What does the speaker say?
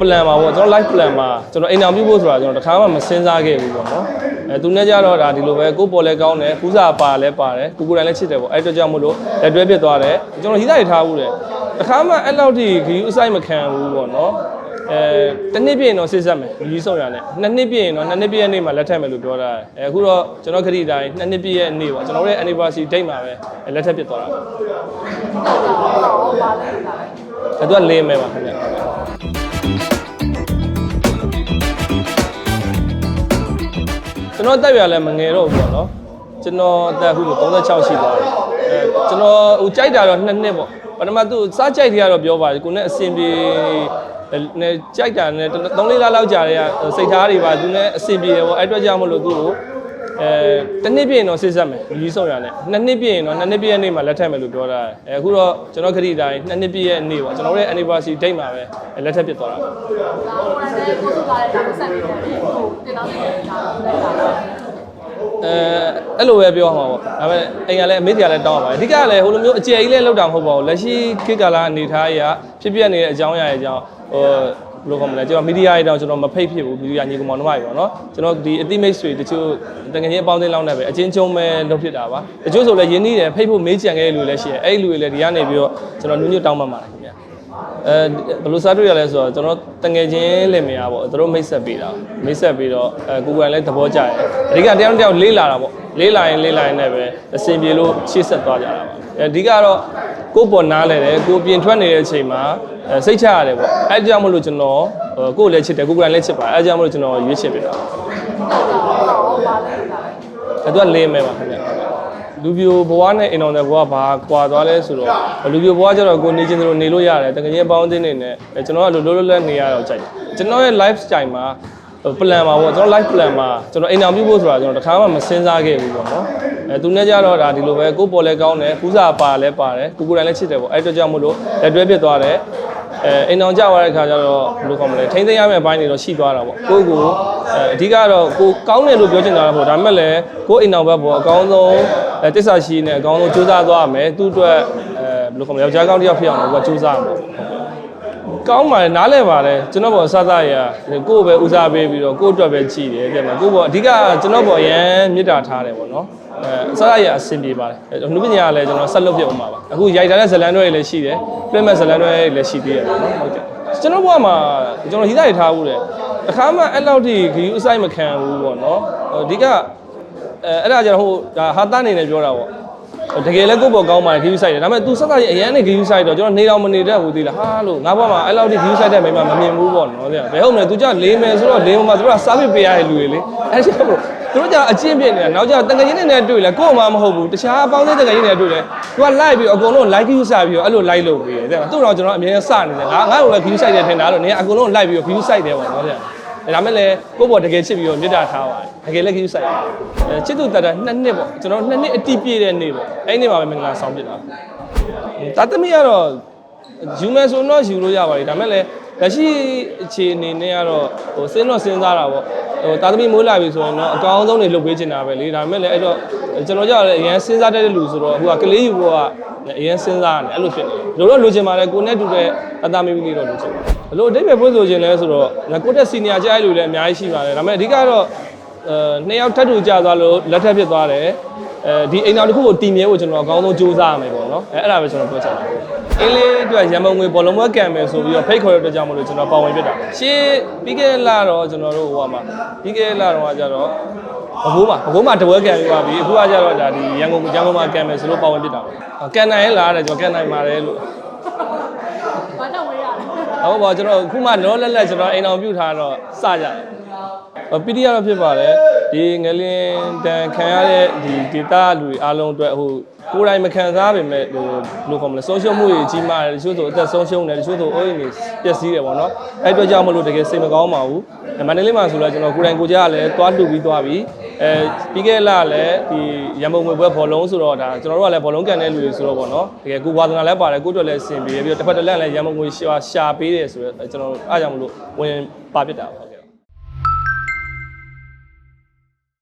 ပလန်မှာပေါ့ကျွန်တော် live plan မှာကျွန်တော်အိမ်အောင်ပြုဖို့ဆိုတာကျွန်တော်တခါမှမစဉ်းစားခဲ့ဘူးပေါ့နော်အဲသူနဲ့ကြတော့ဒါဒီလိုပဲကိုယ်ပေါ်လဲကောင်းတယ်ပူးစာပါလဲပါတယ်ကိုကိုယ်တိုင်လည်းချစ်တယ်ပေါ့အဲ့အတွက်ကြောင့်မို့လို့လက်တွဲပြစ်သွားတယ်ကျွန်တော်ဟိစားရထားဘူးတယ်တခါမှအဲ့လောက်ထိဂီယူအဆိုင်မခံဘူးပေါ့နော်အဲတစ်နှစ်ပြည့်ရင်တော့စစ်ဆက်မယ်လူကြီးဆောင်ရနဲ့နှစ်နှစ်ပြည့်ရင်တော့နှစ်နှစ်ပြည့်ရဲ့နေ့မှာလက်ထပ်မယ်လို့ပြောတာအဲအခုတော့ကျွန်တော်ခရီးတိုင်းနှစ်နှစ်ပြည့်ရဲ့နေ့ပေါ့ကျွန်တော်တို့ရဲ့ anniversary date မှာပဲလက်ထပ်ပြစ်သွားတာပေါ့အဲ့တော့လေးမယ်ပါခင်ဗျ ကျွန်တော်တက်ရလဲမငယ်တော့ဘူးပေါ့နော်ကျွန်တော်အသက်အခု36ရှိသွားတယ်အဲကျွန်တော်ဟိုကြိုက်တာတော့နှစ်နှစ်ပေါ့ပထမသူစားကြိုက်တွေကတော့ပြောပါတယ်ကိုနဲ့အဆင်ပြေနဲ့ကြိုက်တာနဲ့3လေးလားလောက်ကြာတဲ့စိတ်သားတွေပါသူနဲ့အဆင်ပြေတယ်ပေါ့အဲ့အတွက်ကြောင့်မလို့သူ့ကို အဲတစ်နှစ်ပြည့်ရင်တော့စစ်ဆက်မယ်လူကြီးဆောင်ရနဲ့နှစ်နှစ်ပြည့်ရင်တော့နှစ်နှစ်ပြည့်ရဲ့နေ့မှာလက်ထပ်မယ်လို့ပြောတာအဲအခုတော့ကျွန်တော်ခရီးတိုင်းနှစ်နှစ်ပြည့်ရဲ့နေ့ပေါ့ကျွန်တော်တို့ရဲ့ anniversary date မှာပဲလက်ထပ်ပြစ်သွားတာပေါ့အဲအဲ့လိုပဲပြောမှာပေါ့ဒါပေမဲ့အိမ်ကလည်းအမေတရားလည်းတောင်းရပါတယ်အဓိကကလည်းဟိုလိုမျိုးအကျယ်ကြီးလည်းလောက်တာမဟုတ်ပါဘူးလက်ရှိခေတ်ကာလအနေထားအရဖြစ်ပြနေတဲ့အကြောင်းအရာတွေကြောင့်ဟို ဘယ်လိုခေါ်မလဲကျွန်တော်မီဒီယာတွေတောင်ကျွန်တော်မဖိတ်ဖြစ်ဘူးမီဒီယာညီကောင်မောင်နှမတွေပေါ့နော်ကျွန်တော်ဒီအတိမိတ်ဆွေတချို့တကယ်ကြီးအပေါင်းအသင်းလောက်နေပဲအချင်းချင်းပဲလုပ်ဖြစ်တာပါတချို့ဆိုလည်းယင်းနေတယ်ဖိတ်ဖို့မေးကြံခဲ့တဲ့လူလည်းရှိတယ်အဲ့ဒီလူတွေလည်းဒီကနေပြီးတော့ကျွန်တော်နူးညွတ်တောင်းပန်ပါတယ်ခင်ဗျာအဲဘယ်လိုစားတွေ့ရလဲဆိုတော့ကျွန်တော်တငယ်ချင်းလင်မယားပေါ့သူတို့မိတ်ဆက်ပေးတာမိတ်ဆက်ပြီးတော့အဲကိုကိုယ်တိုင်လည်းသဘောကျတယ်အဓိကတယောက်တစ်ယောက်လေးလာတာပေါ့ လေးလာရင်လေးလာရင်လည်းပဲအဆင်ပြေလို့ရှေ့ဆက်သွားကြတာပါအဲအဓိကတော့ကိုယ့်ပေါ်နားလဲတယ်ကိုပြင်ထွက်နေတဲ့အချိန်မှာအဲစိတ်ချရတယ်ပေါ့အဲကြောင့်မလို့ကျွန်တော်ကိုယ်လည်းချစ်တယ်ကိုကိုယ်တိုင်လည်းချစ်ပါတယ်အဲကြောင့်မလို့ကျွန်တော်ရွေးချယ်ပေးတာအဲသူကလေးမဲပါခင်ဗျာလူပြိုဘဝနဲ့အိမ်တော်တဲ့ဘဝဘာကွာသွားလဲဆိုတော့လူပြိုဘဝကျတော့ကိုနေချင်းတို့နေလို့ရတယ်တကယ်ချင်းပေါင်းတင်းနေနဲ့ကျွန်တော်ကလိုလိုလွတ်လပ်နေရတော့ကြိုက်တယ်ကျွန်တော်ရဲ့ life style မှာ plan မှာပေါ့ကျွန်တော် life plan မှာကျွန်တော်အိမ်အောင်ပြုဖို့ဆိုတာကျွန်တော်တခါမှမစဉ်းစားခဲ့ဘူးပေါ့နော်အဲသူနဲ့ကြတော့ဒါဒီလိုပဲကိုယ်ပေါ်လဲကောင်းတယ်ပူးစာပါလဲပါတယ်ကိုကိုယ်တိုင်လည်းချစ်တယ်ပေါ့အဲ့အတွက်ကြောင့်မို့လို့လက်တွဲပြစ်သွားတယ်အဲအိမ်အောင်ကြသွားတဲ့ခါကျတော့ဘယ်လိုခေါ်မလဲထိမ့်သိမ်းရမယ့်အပိုင်းတွေတော့ရှိသွားတာပေါ့ကိုယ့်ကိုအဲအဓိကတော့ကိုကောင်းတယ်လို့ပြောချင်တာပေါ့ဒါပေမဲ့လည်းကိုယ်အိမ်အောင်ဘက်ပေါ့အကောင်းဆုံးအဲတစ္ဆာရှိနေအကောင်းဆုံးကြိုးစားသွားရမယ်သူ့အတွက်အဲဘယ်လိုခေါ်မလဲယောက်ျားကောင်းတစ်ယောက်ဖြစ်အောင်လို့ကကြိုးစားရမှာပေါ့ ကောင်းပါတယ်နားလဲပါတယ်ကျွန်တော်ဘောစသရကိုယ့်ပဲဦးစားပေးပြီးတော့ကိုယ့်အတွက်ပဲကြည်တယ်တဲ့မှာကိုယ့်ဘောအဓိကကျွန်တော်ဘောအရန်မေတ္တာထားတယ်ပေါ့နော်အဲစသရအဆင်ပြေပါတယ်နှုပညာကလည်းကျွန်တော်ဆက်လုပ်ပြအောင်ပါပါအခုရိုက်ထားတဲ့ဇလန်တွေလည်းရှိတယ်ပြည့်မဲ့ဇလန်တွေလည်းရှိသေးတယ်ပေါ့နော်ဟုတ်ကဲ့ကျွန်တော်ဘောမှာကျွန်တော်ဟိစားရထားဘူးတယ်တခါမှအဲ့လောက်ထိဂီယူအဆိုင်မခံဘူးပေါ့နော်အဓိကအဲအဲ့ဒါကျတော့ဟိုဒါဟာတာနေနဲ့ပြောတာပေါ့ တကယ်လဲကိုယ့်ဘောကောင်းပါတယ်ဂီယူဆိုင်တယ်ဒါပေမဲ့ तू ဆက်သားကြီးအရန်နဲ့ဂီယူဆိုင်တော့ကျွန်တော်နေတော့မနေတဲ့ဘူးသေးလားဟာလို့ငါဘွားမှာအဲ့လောက်ထိဂီယူဆိုင်တဲ့မိမမမြင်ဘူးပေါ့နော်ဗျာဘယ်ဟုတ်မလဲ तू ကြလေးမယ်ဆိုတော့လေးမမှာသူတို့ကစားပစ်ပေးရတဲ့လူတွေလေအဲ့ဒီတော့သူတို့ကအချင်းပြင်းနေတာနောက်ကျတကယ်ချင်းနဲ့တွေ့လဲကို့မှမဟုတ်ဘူးတခြားအပေါင်းသေးတကယ်ချင်းနဲ့တွေ့လဲ तू ကလိုက်ပြီးအကုန်လုံး like ယူစားပြီးတော့အဲ့လို like လုပ်ပေးတယ်တဲ့သူ့တော့ကျွန်တော်အမြဲစနေတယ်ငါငါ့ကိုလည်း view site တယ်ထင်တာလို့နင်ကအကုန်လုံး like ပြီးတော့ view site တယ်ပေါ့နော်ဗျာ ဒါမဲ့လည်းကိုယ့်ဘောတကယ်ချစ်ပြီးတော့မေတ္တာထားပါတယ်တကယ်လည်း view site အဲချစ်သူတတ်တာနှစ်နှစ်ပေါ့ကျွန်တော်နှစ်နှစ်အတိပြည့်တဲ့နေ့ပေါ့အဲ့ဒီနေ့မှာပဲမင်္ဂလာဆောင်ပြတာတာသမီကတော့ယူမယ်ဆိုတော့ယူလို့ရပါတယ်ဒါမဲ့လည်းလက်ရှိအခြေအနေနဲ့ကတော့ဟိုစဉ်းတော့စဉ်းစားတာပေါ့ဟိုတာသမီမိုးလာပြီဆိုရင်တော့အကောင်းဆုံးတွေလုပ်ပေးချင်တာပဲလေဒါမဲ့လည်းအဲ့တော့ကျွန်တော်ကြောက်လည်းအရင်စဉ်းစားတတ်တဲ့လူဆိုတော့ဟိုကကလေးယူဖို့ကအရင်စဉ်းစားရတယ်အဲ့လိုဖြစ်နေတယ် လိုတော့လိုချင်ပါတယ်ကိုနဲ့တူတဲ့အသားမီးလေးတော့လိုချင်တယ်ဘလို့အတိတ်ပဲဖွင့်ဆိုခြင်းလဲဆိုတော့ငါကိုတက်စီနီယာကြားရလူလည်းအများကြီးရှိပါတယ်ဒါပေမဲ့အဓိကတော့အဲနှစ်ယောက်ထပ်တူကြာသွားလို့လက်ထပ်ဖြစ်သွားတယ် အဲဒီအိမ်တော်တစ်ခုကိုတည်မြဲဖို့ကျွန်တော်အကောင်းဆုံးကြိုးစားရမယ်ပေါ့နော်အဲအဲ့ဒါပဲကျွန်တော်ပြောချင်တယ်အင်းလေးအတွက်ရန်ပုံငွေဘောလုံးပွဲကံမယ်ဆိုပြီးတော့ဖိတ်ခေါ်ရတဲ့အတွက်ကြောင့်မလို့ကျွန်တော်ပါဝင်ပြတာရှေ့ပြီးခဲ့တဲ့လတော့ကျွန်တော်တို့ဟိုမှာပြီးခဲ့တဲ့လတော့ကကြတော့ဘကိုးမှာဘကိုးမှာတပွဲကံပြီးပါပြီအခုကကြတော့ဒါဒီရန်ကုန်ရန်ကုန်မှာကံမယ်ဆိုလို့ပါဝင်ပြတာပေါ့ကံနိုင်ရဲ့လားတဲ့ကျွန်တော်ကံနိုင်ပါတယ်လို့ဘာတော့ဝေးရလဲ ဟုတ်ပါကျွန်တော်ခုမှလောလက်လက်ကျွန်တော်အိမ်အောင်ပြုတ်ထားတော့စကြတယ်ပီတီကတော့ဖြစ်ပါတယ်ဒီငလင်းတန်ခံရတဲ့ဒီ data လူတွေအားလုံးအတွက်ဟို ကိုယ်တိုင်မခံစားပေမဲ့ဟိုဘယ်လိုခေါ်မလဲဆုံးရှုံးမှုတွေကြီးမားတယ်တချို့ဆိုအသက်ဆုံးရှုံးတယ်တချို့ဆိုအိုးအိမ်တွေပျက်စီးတယ်ပေါ့နော်အဲ့အတွက်ကြောင့်မလို့တကယ်စိတ်မကောင်းပါဘူးမန္တလေးမှာဆိုတော့ကျွန်တော်ကိုယ်တိုင်ကိုကြားကလည်းသွားလှူပြီးသွားပြီးအဲပြီးခဲ့လလည်းဒီရန်ပုံငွေပွဲဘောလုံးဆိုတော့ဒါကျွန်တော်တို့ကလည်းဘောလုံးကန်တဲ့လူတွေဆိုတော့ပေါ့နော်တကယ်ကိုဝါသနာလည်းပါတယ်ကိုယ့်အတွက်လည်းအဆင်ပြေပြီးတော့တစ်ဖက်တစ်လက်လည်းရန်ပုံငွေရှာရှာပေးတယ်ဆိုတော့ကျွန်တော်အားကြောင့်မလို့ဝင်ပါပြစ်တာပါ